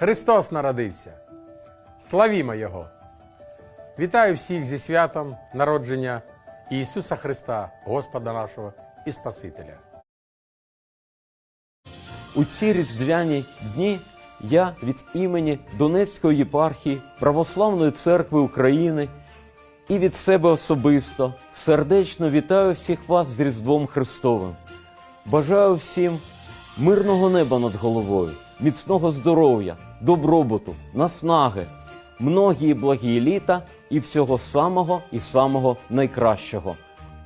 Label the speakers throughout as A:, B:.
A: Христос народився. Славімо Його! Вітаю всіх зі святом народження Ісуса Христа, Господа нашого і Спасителя.
B: У ці різдвяні дні я від імені Донецької єпархії Православної церкви України і від себе особисто сердечно вітаю всіх вас з Різдвом Христовим. Бажаю всім мирного неба над головою, міцного здоров'я, добробуту, наснаги, многії благі літа і всього самого і самого найкращого.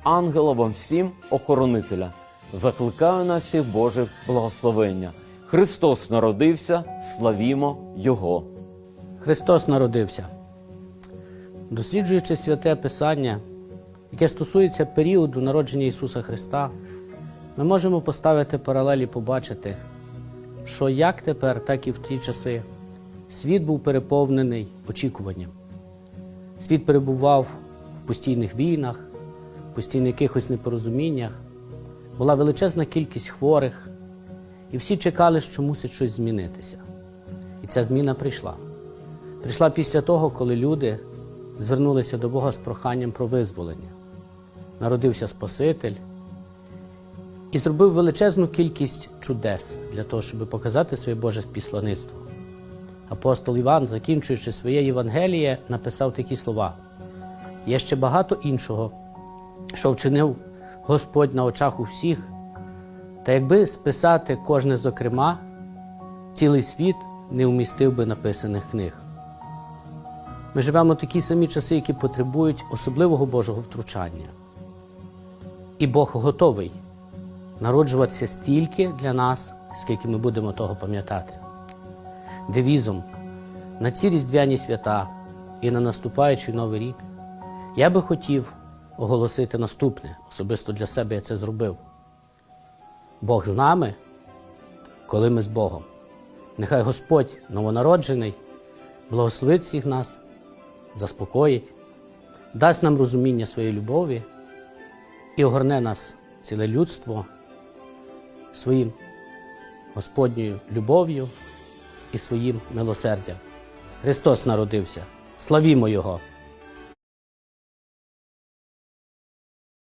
B: Ангела вам всім охоронителя. Закликаю на всіх Божих благословення. Христос народився, славімо Його.
C: Христос народився. Досліджуючи святе Писання, яке стосується періоду народження Ісуса Христа, ми можемо поставити паралелі побачити, що як тепер, так і в ті часи світ був переповнений очікуванням. Світ перебував в постійних війнах, в постійних якихось непорозуміннях, була величезна кількість хворих, і всі чекали, що мусить щось змінитися. І ця зміна прийшла. Прийшла після того, коли люди звернулися до Бога з проханням про визволення. Народився Спаситель і зробив величезну кількість чудес для того, щоб показати своє Боже післаництво. Апостол Іван, закінчуючи своє Євангеліє, написав такі слова: є ще багато іншого, що вчинив Господь на очах у всіх, та якби списати кожне зокрема, цілий світ не вмістив би написаних книг. Ми живемо в такі самі часи, які потребують особливого Божого втручання. І Бог готовий народжуватися стільки для нас, скільки ми будемо того пам'ятати. Девізом на ці різдвяні свята і на наступаючий новий рік я би хотів оголосити наступне. Особисто для себе я це зробив. Бог з нами, коли ми з Богом. Нехай Господь новонароджений благословить всіх нас, заспокоїть, дасть нам розуміння своєї любові і огорне нас ціле людство своїм Господньою любов'ю і своїм милосердям. Христос народився. Славімо Його!